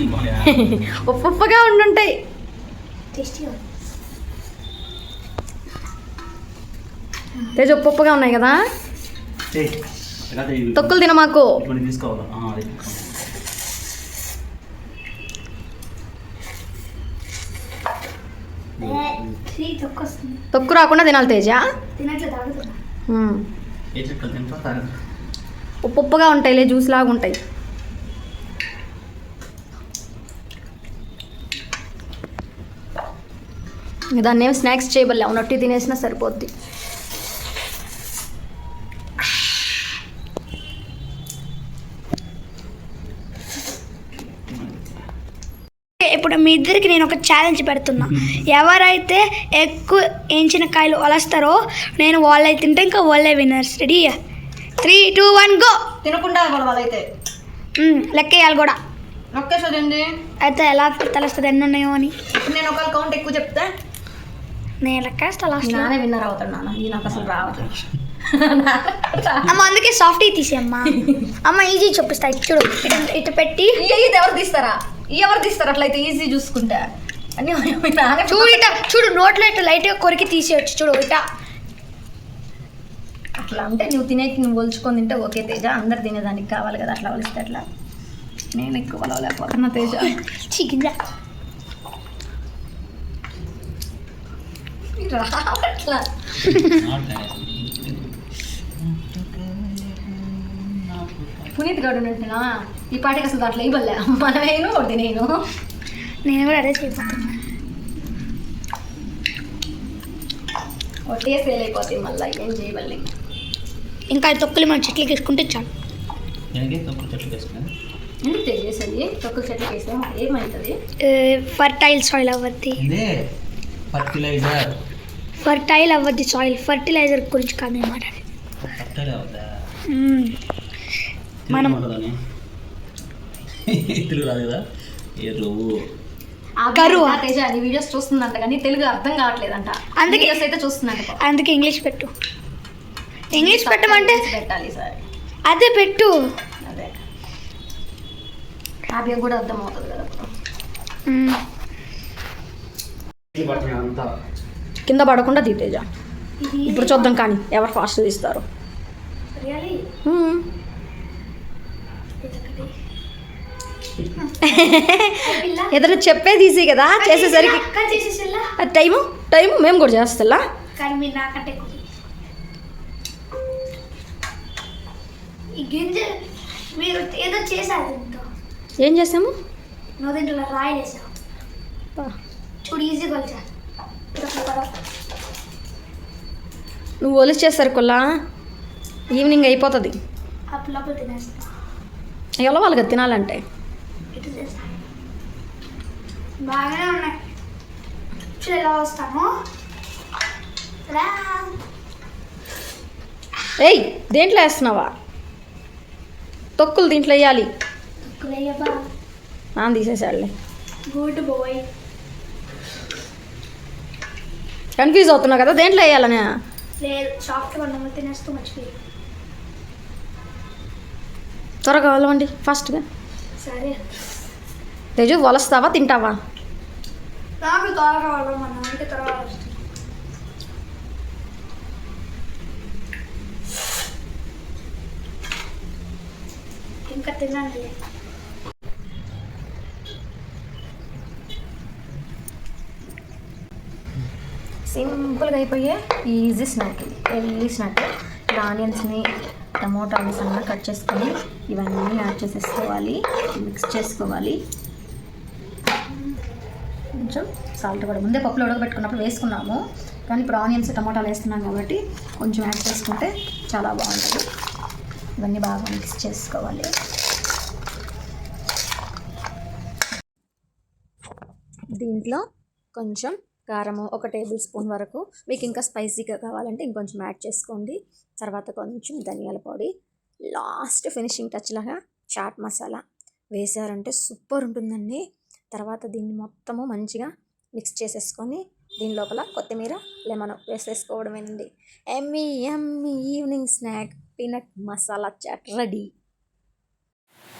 ఉప్పు ఉప్పుగా ఉండుంటాయి టేస్టీగా తేజ ఉప్పు ఉప్పుగా ఉన్నాయి కదా? ఏయ్, ఎలా తెలియదు? తొక్కులు తిన మాకు. ఇటువంటి తీసుకోవాలా? ఆ, అది తీసుకోవాలి. త్రీ తక్కువ వస్తుంది. తొక్కు రాకుండా తినాలి తేజ. ఉప్పు ఉప్పుగా ఉంటాయిలే జ్యూస్ లాగా ఉంటాయి. దాన్ని ఏం స్నాక్స్ చేయబల్లే ఉన్నట్టు తినేసినా సరిపోద్ది. ఇప్పుడు మీ ఇద్దరికి నేను ఒక ఛాలెంజ్ పెడుతున్నా. ఎవరైతే ఎక్కువ ఏంచిన కాయలు వలస్తారో నేను వాళ్ళే తింటే ఇంకా వాళ్ళే winners ready three two one go తినకుండా వాళ్ళైతే. లెక్క వేయాలి కూడా. నొక్కేసండి అయితే ఎలా తెలుస్తుంది ఎన్ని ఉన్నాయో అని. నేను ఒకవేళ కౌంట్ ఎక్కువ చెప్తే నేను లెక్కేస్తా లాస్ట్ నానే విన్నర్ అవుతాడు నాన్న ఈ నాకు అసలు రావట్లేదు. అమ్మ అందుకే సాఫ్ట్ తీసేయమ్మా అమ్మ. ఈజీ చూపిస్తా. చూడు. ఇటు పెట్టి. ఇది ఎవరు తీస్తారా? ఎవరు తీస్తారు? అట్లయితే ఈజీ చూసుకుంటే. అని చూడు ఇట చూడు నోట్లో ఇటు లైట్గా కొరికి తీసేయచ్చు. చూడు ఇట. అట్లా అంటే నువ్వు తినేకి నువ్వు ఒలుచుకొని తింటే ఓకే తేజ. అందరు తినేదానికి కావాలి కదా అట్లా వలిస్తే అట్లా నేను ఎక్కువ వలవలేకపోతున్నా తేజ. చికెన్ రావట్లా పునీత్ గౌడ్ ఉన్నట్టునా ఈ పాటికి అసలు దాంట్లో ఇవ్వలే మనమేను ఒకటి నేను? నేను కూడా అదే చేయబోతున్నా ఒకటే ఫెయిల్ అయిపోతాయి మళ్ళీ ఏం చేయవల్లి ఇంకా ఈ తొక్కులు మన చెట్లకి వేసుకుంటే చాలు. ఎందుకు తెలియజేసేది తొక్కుల చెట్లు వేస్తే ఏమవుతుంది ఫర్టైల్ సాయిల్ అవ్వద్ది. ఇదే ఫర్టిలైజర్ ఫర్టైల్ అవ్వద్ది సాయిల్ ఫర్టిలైజర్ గురించి కాదు నేను మాట్లాడేది. మనం- కరువు. నీ వీడియోస్ చూస్తుందంట కానీ తెలుగు అర్థం కావట్లేదంట. అందుకే- అయితే చూస్తుందంట. అందుకే ఇంగ్లీష్ పెట్టు. ఇంగ్లీష్ పెట్టమంటే పెట్టాలి సార్ అదే పెట్టు. అదే. కావ్య కూడా అర్థం అవుతుంది కదా కింద పడకుండా తీతేజ ఇప్పుడు చూద్దాం కానీ ఎవరు ఫాస్ట్ తీస్తారు. ఏదైనా చెప్పేది ఈజీ కదా చేసేసరికి. టైము టైము మేము కూడా చేస్తా మీరు ఏదో చేశారు ఏం చేసాము? నువ్వు దీంట్లో రాయలేసావు చూడు ఈజీగా వచ్చా నువ్వు ఒలిచి చేసరికొల్లా ఈవినింగ్ అయిపోతుంది. ఎలా వాళ్ళకి తినాలంటే. బాగానే ఉన్నాయి. ఏయ్ దేంట్లో వేస్తున్నావా? తొక్కులు దీంట్లో వేయాలి. నాన్న తీసేసాడులే గుడ్ బాయ్ కన్ఫ్యూజ్ అవుతున్నా కదా దేంట్లో వేయాలనే? లేదు తినేస్తూ మర్చిపోయి త్వరగా వెళ్ళవండి ఫాస్ట్గా. సరే. తేజు వలస్తావా తింటావా? నాకు త్వరగా వాళ్ళమన్నా అంటే త్వరగా ఇంకా తినండి సింపుల్గా అయిపోయే ఈజీ స్నాక్ ఇది. Healthy snack. ఇక్కడ ఆనియన్స్ని టమోటాలు సన్న కట్ చేసుకొని ఇవన్నీ యాడ్ చేసేసుకోవాలి. మిక్స్ చేసుకోవాలి. కొంచెం సాల్ట్ కూడా. ముందే పప్పులో ఉడకబెట్టుకున్నప్పుడు వేసుకున్నాము. కానీ ఇప్పుడు ఆనియన్స్ టమాటాలు వేస్తున్నాం కాబట్టి కొంచెం యాడ్ చేసుకుంటే చాలా బాగుంటుంది. ఇవన్నీ బాగా మిక్స్ చేసుకోవాలి. దీంట్లో కొంచెం కారము ఒక టేబుల్ స్పూన్ వరకు. మీకు ఇంకా స్పైసీగా కావాలంటే ఇంకొంచెం యాడ్ చేసుకోండి. తర్వాత కొంచెం ధనియాల పొడి. లాస్ట్ ఫినిషింగ్ టచ్ లాగా చాట్ మసాలా వేసారంటే సూపర్ ఉంటుందండి. తర్వాత దీన్ని మొత్తము మంచిగా మిక్స్ చేసేసుకొని దీని లోపల కొత్తిమీర lemon వేసేసుకోవడమేనండి. Yummy yummy evening snack peanut masala chaat ready.